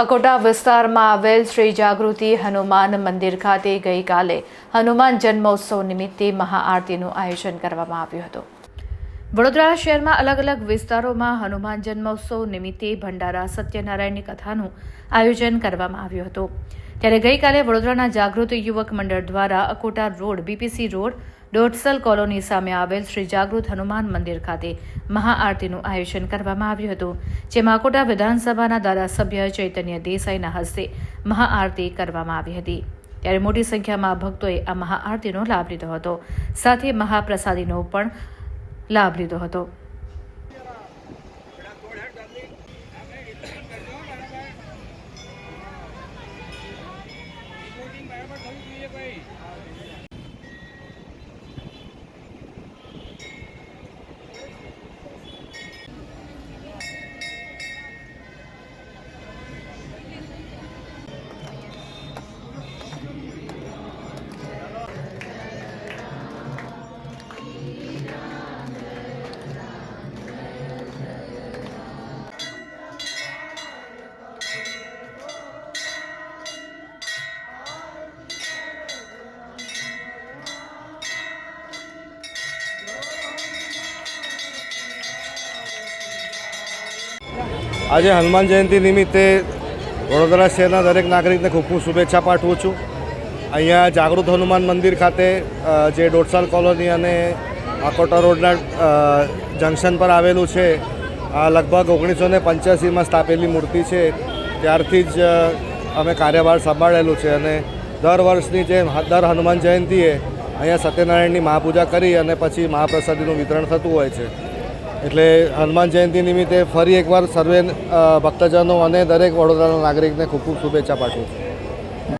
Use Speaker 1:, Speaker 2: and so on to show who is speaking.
Speaker 1: અકોટા વિસ્તારમાં આવેલ શ્રી જાગૃતિ હનુમાન મંદિર ખાતે ગઈકાલે હનુમાન જન્મોત્સવ નિમિત્તે મહાઆરતીનું આયોજન કરવામાં આવ્યું હતું. વડોદરા શહેરમાં અલગ અલગ વિસ્તારોમાં હનુમાન જન્મોત્સવ નિમિત્તે ભંડારા, સત્યનારાયણની કથાનું આયોજન કરવામાં આવ્યું હતું. ત્યારે ગઈકાલે વડોદરાના જાગૃત યુવક મંડળ દ્વારા અકોટા રોડ બીપીસી રોડ ડોટસલ કોલોની સામે આવેલ શ્રી જાગૃત હનુમાન મંદિર ખાતે મહાઆરતીનું આયોજન કરવામાં આવ્યું હતું, જેમાં કોટા વિધાનસભાના ધારાસભ્ય ચૈતન્ય દેસાઈના હસ્તે મહાઆરતી કરવામાં આવી હતી. ત્યારે મોટી સંખ્યામાં ભક્તોએ આ મહાઆરતીનો લાભ લીધો હતો. સાથે મહાપ્રસાદીનો પણ લાભ લીધો હતો.
Speaker 2: આજે હનુમાન જયંતિ નિમિત્તે વડોદરા શહેરના દરેક નાગરિકને ખૂબ ખૂબ શુભેચ્છા પાઠવું છું. અહીંયા જાગૃત હનુમાન મંદિર ખાતે જે દોઢસાલ કોલોની અને આકોટા રોડના જંકશન પર આવેલું છે, આ લગભગ ઓગણીસો ને પંચ્યાસીમાં સ્થાપેલી મૂર્તિ છે. ત્યારથી જ અમે કાર્યભાર સંભાળેલું છે અને દર વર્ષની જેમ દર હનુમાન જયંતિએ અહીંયા સત્યનારાયણની મહાપૂજા કરી અને પછી મહાપ્રસાદીનું વિતરણ થતું હોય છે. એટલે હનુમાન જયંતિ નિમિત્તે ફરી એકવાર સર્વે ભક્તજનો અને દરેક વડોદરાના નાગરિકને ખૂબ ખૂબ શુભેચ્છા પાઠવું છું.